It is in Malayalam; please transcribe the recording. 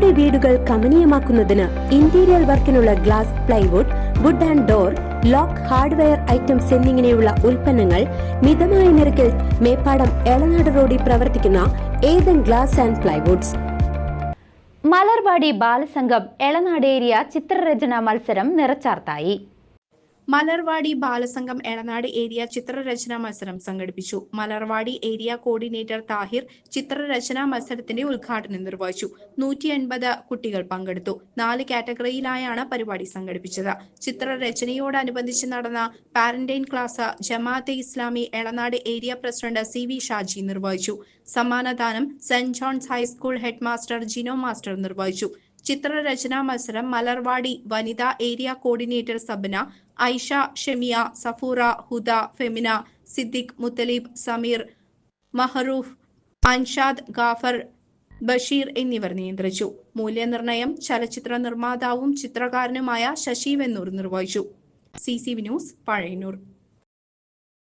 നിങ്ങളുടെ വീടുകൾ കമനീയമാക്കുന്നതിന് interior വർക്കിനുള്ള glass plywood wood and door lock hardware items എന്നിങ്ങനെയുള്ള ഉൽപ്പന്നങ്ങൾ മിതമായ നിരക്കിൽ മേപ്പാടം എളനാട് റോഡിൽ പ്രവർത്തിക്കുന്ന Ethan glass and plywoods. Malarvadi Balasangham Elanad area ചിത്രരചന മത്സരം നിറച്ചാർത്തായി. മലർവാടി ബാലസംഘം എളനാട് ഏരിയ ചിത്രരചനാ മത്സരം സംഘടിപ്പിച്ചു. മലർവാടി ഏരിയ കോർഡിനേറ്റർ താഹിർ ചിത്രരചനാ മത്സരത്തിന്റെ ഉദ്ഘാടനം നിർവഹിച്ചു. നൂറ്റി എൺപത് കുട്ടികൾ പങ്കെടുത്തു. നാല് കാറ്റഗറിയിലായാണ് പരിപാടി സംഘടിപ്പിച്ചത്. ചിത്രരചനയോടനുബന്ധിച്ച് നടന്ന parenting class Jamaat-e Islami Elanad area president C V Shaji നിർവഹിച്ചു. സമ്മാനദാനം Saint John's high school head master Jino master നിർവഹിച്ചു. ചിത്രരചനാ മത്സരം മലർവാടി വനിതാ ഏരിയ കോർഡിനേറ്റർ സബന ഐഷ ഷെമിയ സഫൂറ ഹുദ ഫെമിന സിദ്ദിഖ് മുത്തലീബ് സമീർ മഹറൂഫ് അൻഷാദ് ഗാഫർ ബഷീർ എന്നിവർ നിയന്ത്രിച്ചു. മൂല്യനിർണയം ചലച്ചിത്ര നിർമ്മാതാവും ചിത്രകാരനുമായ ശശി വെന്നൂർ നിർവഹിച്ചു. C C V news Pazhayannur.